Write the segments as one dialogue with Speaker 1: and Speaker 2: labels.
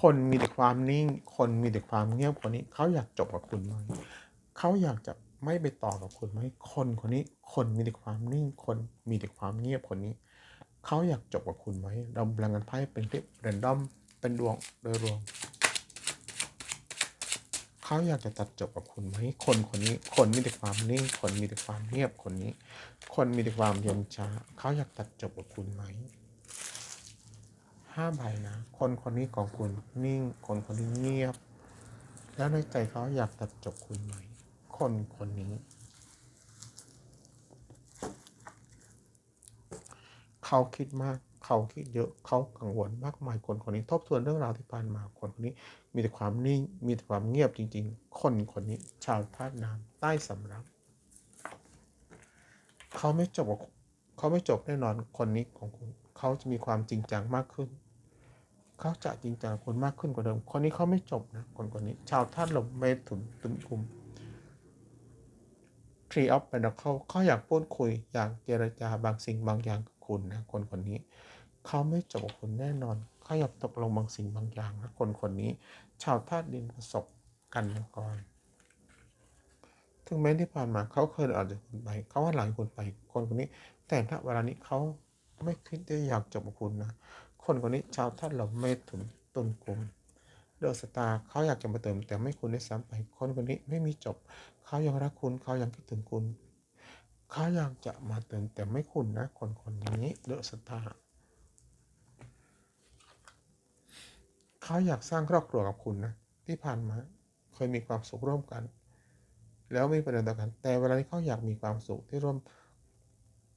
Speaker 1: คนมีแต่ความนิ่ง คนมีแต่ความเงียบคนนี้ เขาอยากจบกับคุณไหมเขาอยากจะไม่ไปต่อกับคุณไหมคนคนนี้ คนมีแต่ความนิ่ง คนมีแต่ความเงียบคนนี้ เขาอยากจบกับคุณไหมเราพลังงานไพ่เป็นที่เรนดอมเป็นดวงโดยรวมเขาอยากจะตัดจบกับคุณไหมคนคนนี้ คนมีแต่ความนิ่ง คนมีแต่ความเงียบคนนี้ คนมีแต่ความเย็นชาเขาอยากตัดจบกับคุณไหม ห้าใบนะ คนคนนี้ของคุณนิ่ง คนคนนี้เงียบ แล้วในใจเขาอยากตัดจบคุณไหม คนคนนี้ เขาคิดมาก เขาคิดเยอะ เขากังวลมากมาย คนคนนี้ ทบทวนเรื่องราวที่ผ่านมา คนคนนี้ มีแต่ความนิ่ง มีแต่ความเงียบจริง ๆ คนคนนี้ ชาวธาตุน้ำใต้สำรับ เขาไม่จบกับเขาไม่จบแน่นอน คนนี้ของคุณเขาจะมีความจริงจังมากขึ้น เขาจะจริงจังกับคุณมากขึ้นกว่าเดิม คนนี้เขาไม่จบนะคนคนนี้ ชาวธาตุลมเมถุนตุลกุม Tree of Pentacle เขาอยากพูดคุย อยากเจรจาบางสิ่งบางอย่างกับคุณนะคนคนนี้ เขาไม่จบกับคุณแน่นอน เขาอยากตกลงบางสิ่งบางอย่างนะคนคนนี้ ชาวธาตุดินประสบกันมาก่อนถึงแม้ที่ผ่านมาเขาเคยอาจจะคุณไปเขาว่าหลายคนไปคนคนนี้ แต่ณเวลานี้เขาไม่คิดที่อยากจบกับคุณนะ คนคนนี้ชาวธาตุลมเมถุนตุลกุมเดอะสตาร์เขาอยากจะมาเติม แต่ไม่คุณได้ซ้ำไปคนคนนี้ไม่มีจบ เขายังรักคุณเขายังคิดถึงคุณ เขาอยากจะมาเติมแต่ไม่คุณนะ คนคนนี้เดอะสตาร์เขาอยากสร้างครอบครัวกับคุณนะที่ผ่านมาเคยมีความสุขร่วมกัน แล้วมีประเด็นต่อกัน แต่เวลานี้เขาอยากมีความสุขที่ร่วม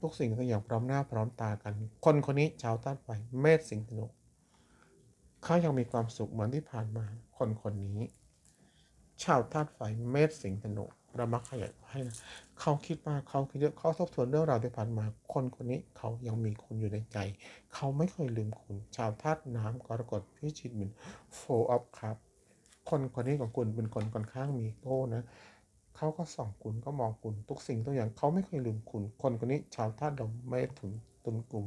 Speaker 1: ทุกสิ่งทุกอย่างพร้อมหน้าพร้อมตากัน คนคนนี้ชาวธาตุไฟเมษสิงห์ธนูเขายังมีความสุขเหมือนที่ผ่านมา คนคนนี้ ชาวธาตุไฟเมษสิงห์ธนูเรามักขยายให้นะเขาคิดมากเขาคิดเยอะเขาทบทวนเรื่องราวที่ผ่านมา คนคนนี้เขายังมีคุณอยู่ในใจ เขาไม่เคยลืมคุณ ชาวธาตุน้ำกรกฎพิจิกมินโฟออฟครับ คนคนนี้ของคุณเป็นคนค่อนข้างมีโก้นะ เขาก็ส่องคุณก็มองคุณ ทุกสิ่งทุกอย่างเขาไม่เคยลืมคุณ คนคนนี้ชาวธาตุลมไม่ถึงตุนกลุ่ม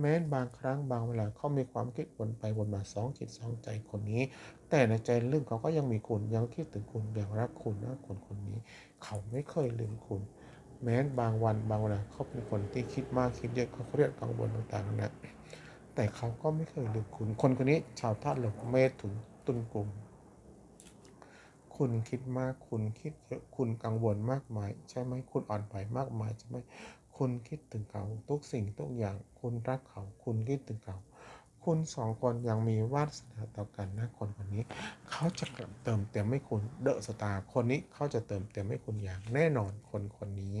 Speaker 1: แม้บางครั้งบางเวลาเขามีความคิดวนไปวนมาสองจิตสองใจคนนี้ แต่ในใจลึกเขาก็ยังมีคุณยังคิดถึงคุณยังรักคุณนะคนคนนี้ เขาไม่เคยลืมคุณ แม้บางวันบางเวลาเขาเป็นคนที่คิดมากคิดเยอะเขาเครียดกังวลต่างๆนะแต่เขาก็ไม่เคยลืมคุณ คนคนนี้ชาวธาตุลมเมถุนตุนกลุ่ม คุณคิดมาก คุณคิดเยอะ คุณกังวลมากมาย ใช่ไหม คุณอ่อนไหวมากมายใช่ไหม คุณคิดถึงเขาทุกสิ่งทุกอย่าง คุณรักเขา คุณคิดถึงเขา คุณสองคนยังมีวาสนาต่อกันนะคนคนนี้ เขาจะเติมเต็มให้คุณ เดอะสตาร์คนนี้เขาจะเติมเต็มให้คุณอย่างแน่นอนคนคนนี้